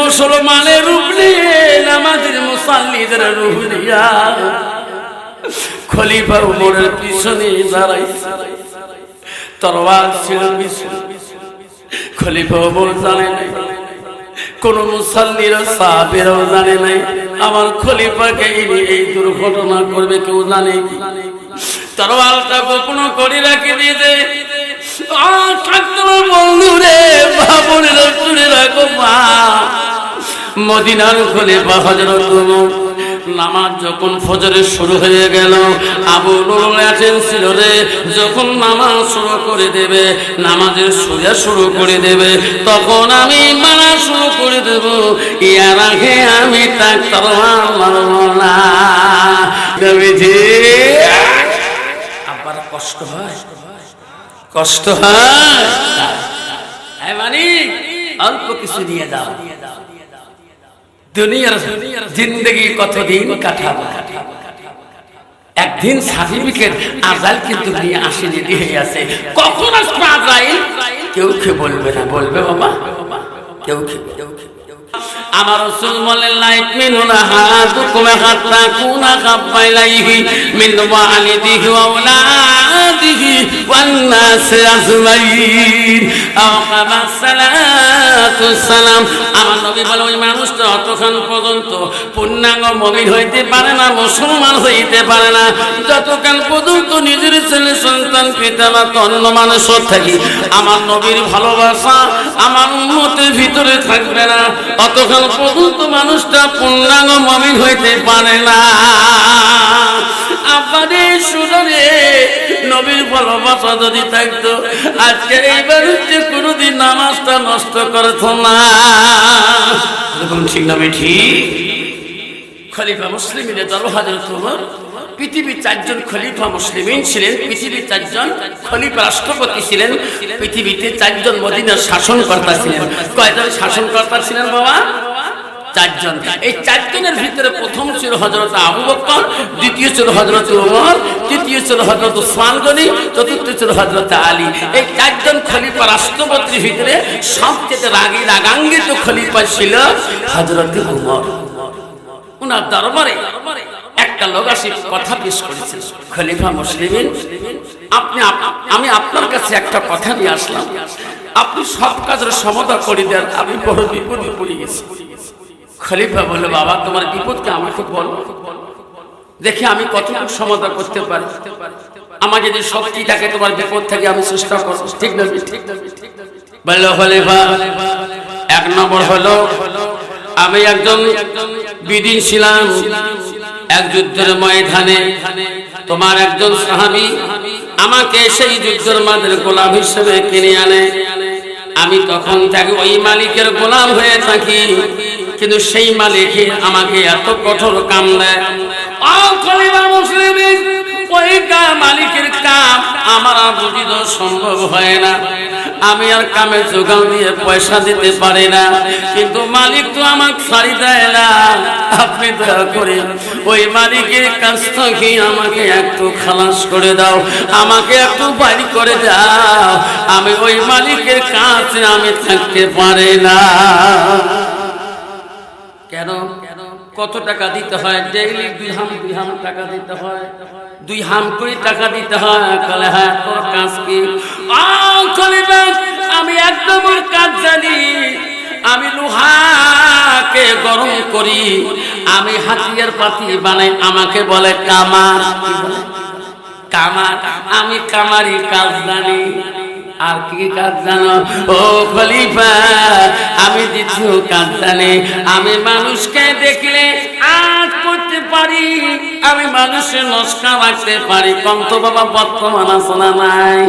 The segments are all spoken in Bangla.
মুসলমানের রূপ নিয়ে নামাজের মুসাল্লিদের রূপ নিয়া খলিফা উমরের পিছনে দাঁড়াই তরওয়ার ছিল খলিফা উমর জানে নাই। কোন মুসাল্লিরা সাহাবেরাও জানে নাই। আমার খলিফাকে ইনি এই দুর্ঘটনা করবে, কেউ জানে কি? তরওয়ালটা গোপন করে রাখে দিয়েছে বন্ধু রে বাবুরের তুলে রাখো মা। মদিনার হজরত উমর নামাজ যখন ফজরে শুরু হয়ে গেল, আবু ছিল রে, যখন নামাজ শুরু করে দেবে, নামাজের সোজা শুরু করে দেবে, তখন আমি মানা শুরু করে দেব। ইয়ার আগে আমি মারব না আবার কষ্ট হয়? কষ্ট হয়? হ্যাঁ। মানে অল্প কিছু নিয়ে যাও দুনিয়ার জিন্দগি কতদিন কাটাবো? একদিন সার্টিফিকেট আজাল কিন্তু নিয়ে আসেনি দিয়ে আছে। কখন আসবে আজাইল কেউ কে বলবে না? বলবে বাবা। কেউ কে কেউ আমার রাসূল বলেন, লাইক মিনুনা হাদুকুম হাত্তা কুনা কাবাইলাইহি মিন ওয়ালিদিহি ওয়া আও কামা সালাতু সালাম আমার নবী নিজের ছেলে, সন্তান, পিতা মাতা অন্য মানুষের থাকি, আমার নবীর ভালোবাসা আমার উন্মতের ভিতরে থাকবে না। অতক্ষণ পর্যন্ত মানুষটা পূর্ণাঙ্গ মমিন হইতে পারে না। আপনাদের শুনে নবীর ভালোবাসা যদি থাকতো আজকে এইবার হচ্ছে কোনোদিন নামাজটা নষ্ট করত না। এরকম ঠিক না ঠিক। খলিফা মুসলিমের দল হাজার তোমার পৃথিবীর চারজন খলিফা মুসলিমিন ছিলেন, পৃথিবীর চারজন খলিফা রাষ্ট্রপতি ছিলেন, পৃথিবীতে চারজন মদিনার শাসনকর্তা ছিলেন। কয়জন শাসনকর্তা ছিলেন বাবা? চারজন। এই চারজনের ভিতরে প্রথম ছিল হজরত আবু বকর, দ্বিতীয় ছিল হজরত ওমর তৃতীয় ছিল হজরত উসমান গনি, চতুর্থ ছিল হজরত আলী। এই চারজন খলিফা রাষ্ট্রপতির ভিতরে সবচেয়ে রাগী রাগাঙ্গিত খলিফা ছিল হজরত উমর। ওনার দরবারে একটা লোক আসি, কথা পেশ করেছেন খলিফা মুসলিমিন, আপনি আমি আপনার কাছে একটা কথা নিয়ে আসলাম। আপনি সব কাজের সমাধান করে দেন, আমি বড় বিপদে পড়ে গেছি। খলিফা বলে বাবা, তোমার বিপদকে আমাকে বলো। দেখি আমি কতটুকু সমাধান করতে পারি। আমার যদি শক্তি থাকে, তোমার বিপদ থেকে আমি চেষ্টা করব। ঠিক না ঠিক বলল, খলিফা, এক নম্বর হলো, আমি একজন বিদিন ছিলাম। এক যুদ্ধের ময়দানে তোমার একজন সাহাবি আমাকে সেই যুদ্ধের মাদের গোলাম হিসেবে কিনে আনে। আমি তখন তাকে ওই মালিকের গোলাম হয়ে থাকি। কিন্তু সেই মালিক আমাকে এত কঠোর কাম দেয়। মুসলিমিন, ওই মালিকের কাম আমার বুঝিত সম্ভব হয় না। আমি আর কামে যোগান দিয়ে পয়সা দিতে পারি না। কিন্তু মালিক তো আমাকে ছাড়ি দেয় না। আপনি দয়া করে ওই মালিকের কাছ থেকে আমাকে একটু খালাস করে দাও। আমাকে একটু বাড়ি করে দাও। আমি ওই মালিকের কাছে আমি থাকতে পারি না। কেন? কত টাকা দিতে হয়? ডেইলি দুই হাম দুই হাম টাকা দিতে হয়। দুই হাম করে টাকা দিতে হয়। কলে হ্যাঁ তোর কাজ কি? আমি একদম কাজ জানি। আমি লোহাকে গরম করি। আমি হাতিয়ার পাতি বানাই। আমাকে বলে কামার। কামার। আমি কামারি কাজ জানি। আর কি কাজ জানো? ও খলিফা, আমি দ্বিতীয় কাজ জানি, আমি মানুষকে দেখলে আজ করতে পারি, আমি মানুষের নস্কা রাখতে পারি। কন্ত বাবা বর্তমান আসনা নাই?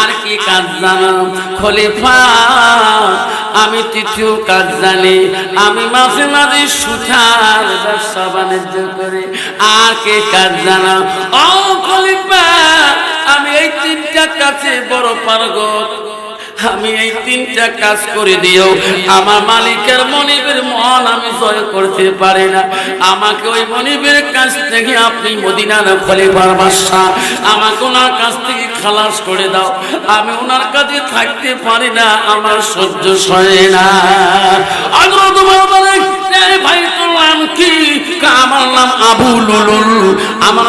আর কি কাজ জানো? খলিফা, আমি তৃতীয় কাজ জানি, আমি মাঝে মাঝে সুথার ব্যবসা বাণিজ্য করি। আর কি কাজ জানো? ও খলিফা আমি এই তিনটা কাছে বড় পারগত। আমি এই তিনটা কাজ করে দিও আমার মালিকের মনিবের মন আমি জয় করতে পারি না। আমাকে ওই মনিবের কাছ থেকে আপনি মদিনার খলে বারবাসা আমাকে ওনার কাছ থেকে খালাস করে দাও। আমি ওনার কাছে থাকতে পারি না, আমার সহ্য সয়ে না। আগ্রহ তোমার ভাই, তোর নাম কি, আমার নাম আবু লুলুল। আমার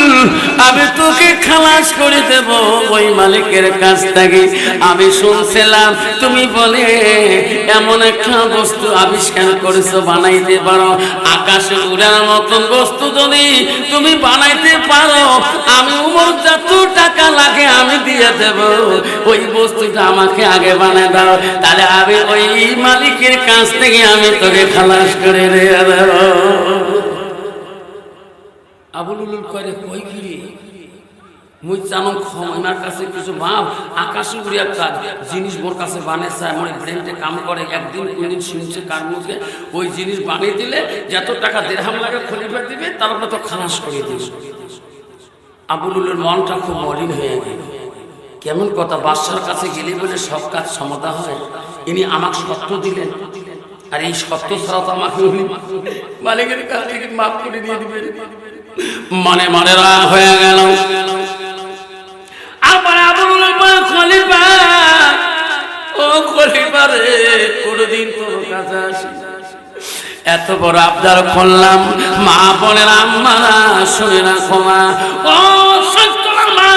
আমি তোকে খালাস করে দেব ওই মালিকের কাছ থেকে। আমি শুনছিলাম, তুমি বলে, এমন একটা বস্তু আবিষ্কার করেছ, বানাইতে পারো। আকাশে উড়ার মতন বস্তু যদি তুমি বানাইতে পারো, আমি উমর যত টাকা লাগে আমি দিয়ে দেব। ওই বস্তুটা আমাকে আগে বানাই দাও। তাহলে আমি ওই মালিকের কাছ থেকে আমি তোকে খালাস করে দেব। আবুল করে কই গিরি মুই জানো আমার কাছে কিছু ভাব, আকাশে উড়িয়া কাজ, জিনিস মোর কাছে বানাইছে আমার ব্রেনটে কাম করে, একদিন কোনদিন শুনছে কার মুখে, ওই জিনিস বানিয়ে দিলে যত টাকা দেড়হাম লাগে খলিফা দিবে তারপরে তো খালাস করে দিস আবুলুলের মনটা খুব মলিন হয়ে গেল। কেমন কথা, বাদশার কাছে গেলে বলে সব কাজ সমাধা হয়। ইনি আমাকে সত্য দিলেন। আর এই সত্য ছাড়া তো আমাকে মালিকের কাছ থেকে মাফ করে দিয়ে দিবেন। মনে মনে রাগ হয়ে গেল। আবার আবুল খলিফা, ও খলিফা রে, কোনদিন তোর কাছে আসি এত বড় আবদার করলাম, মা বোনের আম্মারা শুনে না মা। ও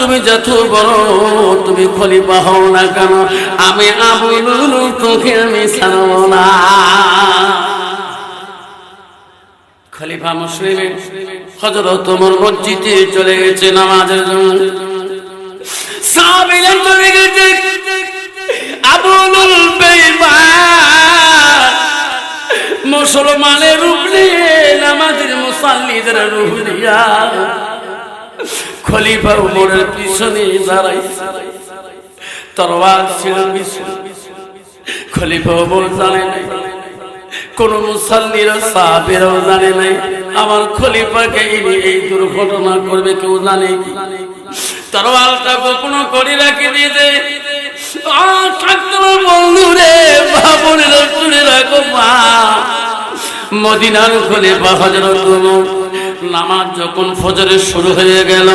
তুমি যত বড়, তুমি খলিফা হও না কেন? আমি আবু লুলু তোকে আমি ছাড়বো না। খলিফা হজরত মসজিদে চলে গেছে নামাজের জন্য। চলে গেছে। আবুল মুসলমানের রূপ নিয়ে নামাজের মুসাল্লিদের রূপ খলিফা উমরের পিছনে দাঁড়াই তরবার ছিল খলিফা উমর জানে নাই। কোন মুসাল্লিরা সাহাবেরাও জানে নাই। আমার খলিফাকে এই দুর্ঘটনা করবে, কেউ জানে কি? তরবারটা গোপন করে রাখে মা। মদিনার খলিফা হজরত নামাজ যখন ফজরে শুরু হয়ে গেল,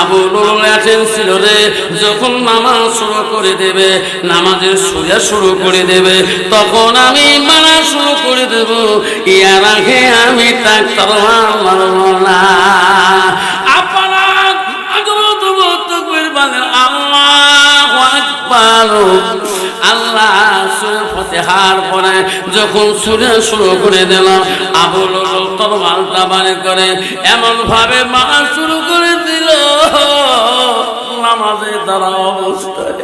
আবু আছেন ছিল রে, যখন নামাজ শুরু করে দেবে, নামাজের সোজা শুরু করে দেবে, তখন আমি মারা শুরু করে দেব। ইয়ার আগে আমি তার না। আপনারা আল্লাহু ফতেহার পরে যখন সুরে শুরু করে দিল আবুল করে এমন ভাবে মারা শুরু করে দিল, নামাজে দ্বারা অবস্থায়।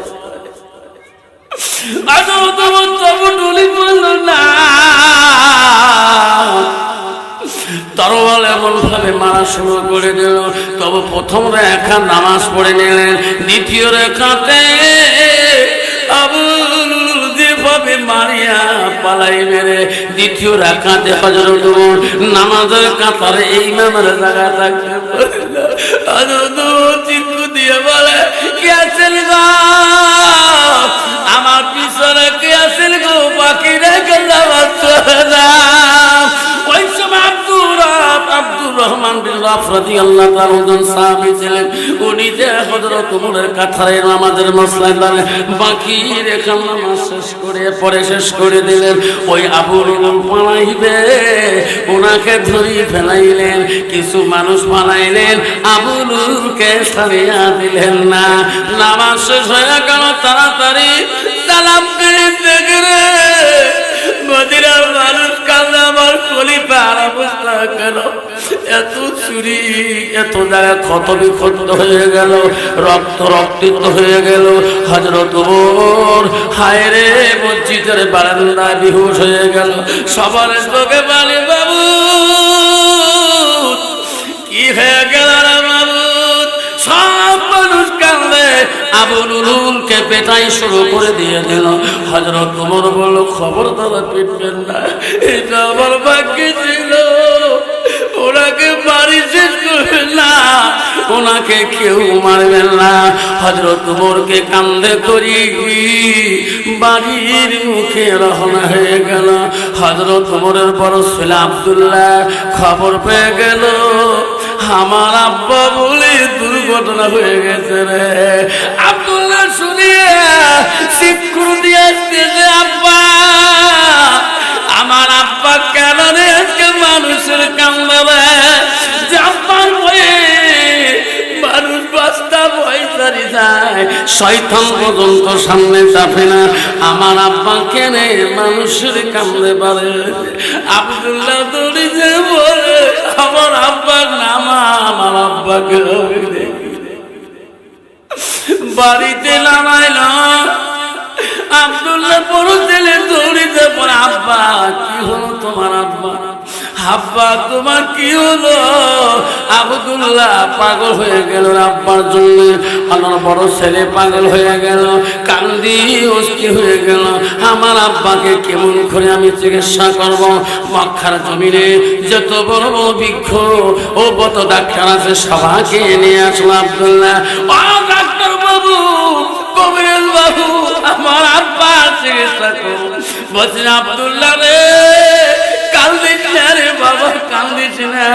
তবু এমন ভাবে মারা শুরু করে দিল, তবে প্রথম রেখা নামাজ পড়ে নিলেন, দ্বিতীয় রেখাতে যেভাবে মারিয়া পালাই মেরে দ্বিতীয় রাখাতে হজরত নামাজের কাতারে এই নামের জায়গা থাকবে। হজরত দিয়ে বলে, কে আছেন গো? আমার পিছনে কে আছেন গো? বাকি রেখে করে দিলেন। ওই আবুল পালাইবে কিছু মানুষ বানাইলেন আবুল উলুলকে ছাড়িয়া দিলেন না। নামাজ শেষ হয়ে গেল, তাড়াতাড়ি সালাম করে মানুষ কান্দে আমার খলিফার অবস্থা কেন এত চুরি, এত জায়গা ক্ষত বিক্ষত হয়ে গেল, রক্ত রক্তিত হয়ে গেল। হজরত হায় রে, মসজিদের বারান্দা বিহুশ হয়ে গেল। সবার চোখে বলে বাবু। কি হয়ে গেল বাবু? সব মানুষ কান্দে আবু নুরুলকে পেটাই শুরু করে দিয়ে দিল। হজরত ওমর বলল খবর দাদা পিটবেন না। এটা আমার ভাগ্যে ছিল। ওনাকে বাড়ি শেষ করবেন না ওনাকে কেউ মারবেন না। হজরত উমরকে কান্দে করি, বাড়ির মুখে রহনা হয়ে গেল। হজরত উমরের বড় ছেলে আবদুল্লাহ, খবর পেয়ে গেল, আমার আব্বা বলে দুর্ঘটনা হয়ে গেছে রে। আব্দুল্লাহ শুনিয়ে শিক্ষুর দিয়ে আব্বা। আমার আব্বা কেন রে আজকে মানুষের পর্যন্ত সামনে চাপে না। আমার আব্বা কেনে মানুষের কান্দে পারে আব্দুল্লাহ দৌড়ি যে বলে আমার আব্বার নামা আমার আব্বাকে বাড়িতে নামাইল আব্দুল্লাহ বড় ছেলে দৌড়িতে পরে আব্বা, কি হলো তোমার আব্বা? আব্বা তোমার কি হলো? আবদুল্লাহ পাগল হয়ে গেল আব্বার জন্য। আমার বড় ছেলে পাগল হয়ে গেল, কান্দি, অস্থির হয়ে গেল। আমার আব্বাকে কেমন করে আমি চিকিৎসা করব? মক্কার জমিনে যত বড় বড় বৃক্ষ ও কত ডাক্তার আছে, সবাইকে নিয়ে আসলো আবদুল্লাহ। ও ডাক্তার বাবু, কবিরেল বাবু, আমার আব্বা চিকিৎসা করুন বলছেন আব্দুল্লাহ রে কান্দিস না রে বাবা না।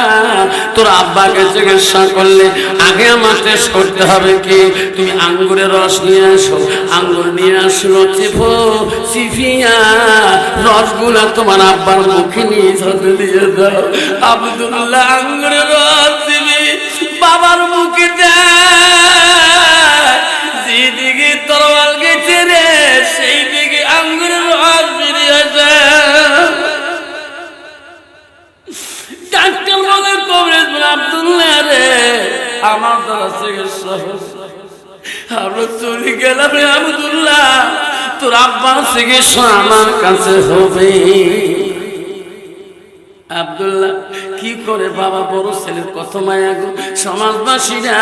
তোর আব্বাকে চিকিৎসা করলে, আগে আমার করতে হবে কি? তুমি আঙ্গুরের রস নিয়ে আসো, আঙ্গুর নিয়ে আসলো চিফো, চিফিয়া, রসগুলা তোমার আব্বার মুখে নিয়ে সাথে দিয়ে দাও। আব্দুল্লাহ আঙ্গুরের রস দিবি, বাবার মুখে দেয়। আমার দ্বারা চিকিৎসা। আমরা চলে গেলাম রে আব্দুল্লাহ তোর আব্বার চিকিৎসা আমার কাছে হবে আব্দুল্লাহ, কি করে বাবা বড় ছেলের কত মায়া গো? সমাজবাসীরা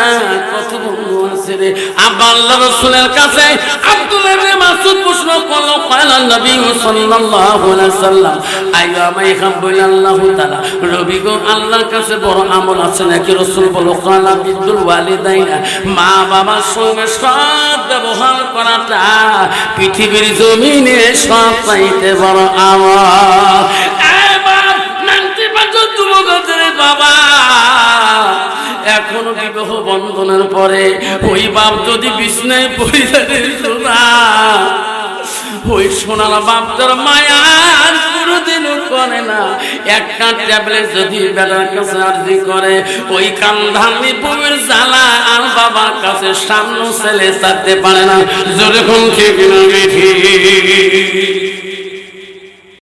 কত বন্ধু আছে রে। আব্বা আল্লাহ রসুলের কাছে আব্দুল্লাহ রে মাসুদ প্রশ্ন করল কয়লা নবী সাল্লাল্লাহু আলাইহি সাল্লাম? আইয়া মাই খাবুল আল্লাহ তাআলা। রবি গো, আল্লাহর কাছে বড় আমল আছে নাকি? রাসূল বলো কয়লা বিদ্দুল ওয়ালিদাইনা। মা বাবার সঙ্গে সৎ ব্যবহার করাটা পৃথিবীর জমিনে সব চাইতে বড় আমল। এই বাপ নাইনটি বছর যুবক আছে রে বাবা। এখনও বিবাহ বন্ধনের পরে ওই বাপ যদি পড়ে থাকে শোনা ওই সোনার বাপটার মায়া কোনোদিনও করে না। একটা ট্যাবলেট যদি বেটার কাছে আর্জি করে, ওই কান্ধানি বউয়ের জ্বালা আর বাবার কাছে সামনে ছেলে চাইতে পারে না। যেরকম ঠিক না